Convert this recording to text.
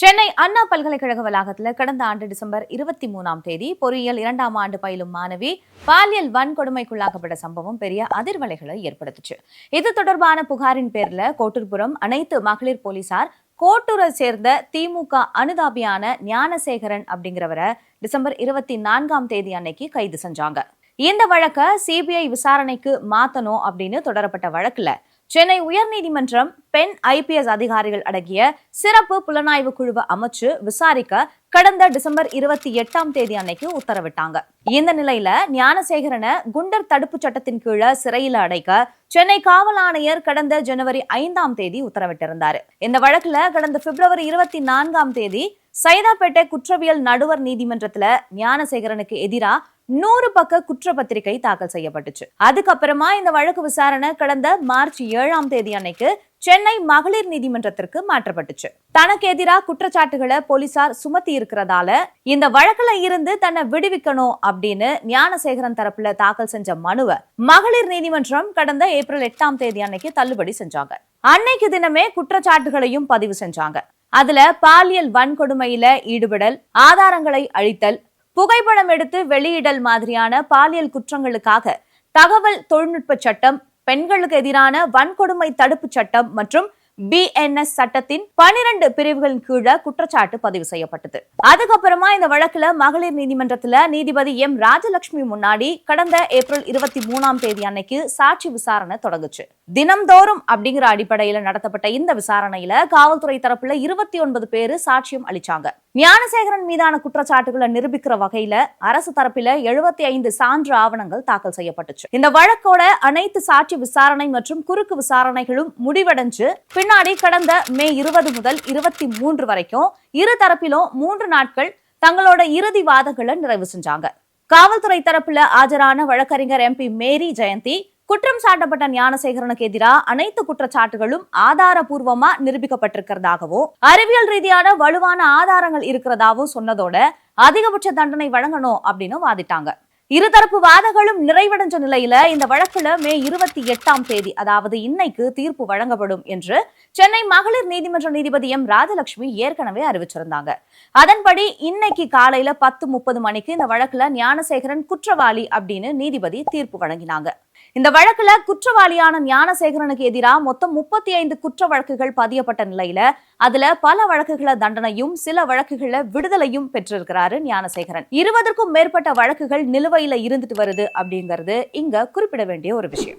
சென்னை அண்ணா பல்கலைக்கழக வளாகத்தில் கடந்த ஆண்டு டிசம்பர் இருபத்தி மூணாம் தேதி பொறியியல் இரண்டாம் ஆண்டு பயிலும் மாணவி பாலியல் வன்கொடுமைக்குள்ளாக்கப்பட்ட சம்பவம் பெரிய அதிர்வலைகளை ஏற்படுத்துச்சு. இது தொடர்பான புகாரின் பேர்ல கோட்டூர்புரம் அனைத்து மகளிர் போலீசார் கோட்டூரை சேர்ந்த திமுக அனுதாபியான ஞானசேகரன் அப்படிங்கிறவரை டிசம்பர் இருபத்தி நான்காம் தேதி அன்னைக்கு கைது செஞ்சாங்க. இந்த வழக்க சிபிஐ விசாரணைக்கு மாத்தணும் அப்படின்னு தொடரப்பட்ட வழக்குல சென்னை உயர்நீதிமன்றம் பெண் ஐபிஎஸ் அதிகாரிகள் அடங்கிய சிறப்பு புலனாய்வு குழுவை அமைச்சு விசாரிக்க கடந்த டிசம்பர் இருபத்தி எட்டாம் தேதி அன்னைக்கு உத்தரவிட்டாங்க. இந்த நிலையில ஞானசேகரனை குண்டர் தடுப்பு சட்டத்தின் கீழே சிறையில் அடைக்க சென்னை காவல் ஆணையர் கடந்த ஜனவரி ஐந்தாம் தேதி உத்தரவிட்டிருந்தார். இந்த வழக்குல கடந்த பிப்ரவரி இருபத்தி நான்காம் தேதி சைதாப்பேட்டை குற்றவியல் நடுவர் நீதிமன்றத்துல ஞானசேகரனுக்கு எதிராக நூறு பக்க குற்றப்பத்திரிகை தாக்கல் செய்யப்பட்டுச்சு. அதுக்கப்புறமா இந்த வழக்கு விசாரணை கடந்த மார்ச் ஏழாம் தேதி அன்னைக்கு சென்னை மகளிர் நீதிமன்றத்திற்கு மாற்றப்பட்டுச்சு. தனக்கு எதிராக குற்றச்சாட்டுகளை போலீசார் சுமத்தி இருக்கிறதால இந்த வழக்குல இருந்து தன்னை விடுவிக்கணும் அப்படின்னு ஞானசேகரன் தரப்புல தாக்கல் செஞ்ச மனுவை மகளிர் நீதிமன்றம் கடந்த ஏப்ரல் எட்டாம் தேதி அன்னைக்கு தள்ளுபடி செஞ்சாங்க. அன்னைக்கு தினமே குற்றச்சாட்டுகளையும் பதிவு செஞ்சாங்க. அதுல பாலியல் வன்கொடுமையில ஈடுபடல் ஆதாரங்களை அழித்தல் புகைப்படம் எடுத்து வெளியிடல் மாதிரியான பாலியல் குற்றங்களுக்காக தகவல் தொழில்நுட்ப சட்டம் பெண்களுக்கு எதிரான வன்கொடுமை தடுப்பு சட்டம் மற்றும் பிஎன்எஸ் சட்டத்தின் பனிரெண்டு பிரிவுகளின் கீழே குற்றச்சாட்டு பதிவு செய்யப்பட்டது. அதுக்கப்புறமா இந்த வழக்குல மகளிர் நீதிமன்றத்துல நீதிபதி எம் ராஜலட்சுமி முன்னாடி கடந்த ஏப்ரல் இருபத்தி மூணாம் தேதி அன்னைக்கு சாட்சி விசாரணை தொடங்குச்சு. தினம்தோறும் அப்படிங்கிற அடிப்படையில நடத்தப்பட்ட இந்த விசாரணையில காவல்துறை தரப்புல இருபத்தி ஒன்பது பேரு சாட்சியம் அளிச்சாங்க. ஞானசேகரன் மீதான குற்றச்சாட்டுகளை நிரூபிக்கிற வகையில அரசு தரப்பில எழுபத்தி ஐந்து சான்று ஆவணங்கள் தாக்கல் செய்யப்பட்டுச்சு. இந்த வழக்கோட அனைத்து சாட்சி விசாரணை மற்றும் குறுக்கு விசாரணைகளும் முடிவடைஞ்சு பின்னாடி கடந்த மே இருபது முதல் இருபத்தி மூன்று வரைக்கும் இரு தரப்பிலும் மூன்று நாட்கள் தங்களோட இறுதி வாதங்களை நிறைவு செஞ்சாங்க. காவல்துறை தரப்புல ஆஜரான வழக்கறிஞர் எம்பி மேரி ஜெயந்தி குற்றம் சாட்டப்பட்ட ஞானசேகரனுக்கு எதிராக அனைத்து குற்றச்சாட்டுகளும் ஆதாரபூர்வமா நிரூபிக்கப்பட்டிருக்கிறதாகவும் அறிவியல் ரீதியான வலுவான ஆதாரங்கள் இருக்கிறதாவும் சொன்னதோட அதிகபட்ச தண்டனை வழங்கணும் அப்படின்னு வாதிட்டாங்க. இருதரப்பு வாதங்களும் நிறைவடைஞ்ச நிலையில இந்த வழக்குல மே இருபத்தி எட்டாம் தேதி அதாவது இன்னைக்கு தீர்ப்பு வழங்கப்படும் என்று சென்னை மகளிர் நீதிமன்ற நீதிபதி எம் ராஜலட்சுமி ஏற்கனவே அறிவிச்சிருந்தாங்க. அதன்படி இன்னைக்கு காலையில பத்து முப்பது மணிக்கு இந்த வழக்குல ஞானசேகரன் குற்றவாளி அப்படின்னு நீதிபதி தீர்ப்பு வழங்கினாங்க. இந்த வழக்குல குற்றவாளியான ஞானசேகரனுக்கு எதிராக மொத்தம் முப்பத்தி ஐந்து குற்ற வழக்குகள் பதியப்பட்ட நிலையில அதுல பல வழக்குகள தண்டனையும் சில வழக்குகள விடுதலையும் பெற்றிருக்கிறாரு ஞானசேகரன். இருபதற்கும் மேற்பட்ட வழக்குகள் நிலுவையில இருந்துட்டு வருது அப்படிங்கிறது இங்க குறிப்பிட வேண்டிய ஒரு விஷயம்.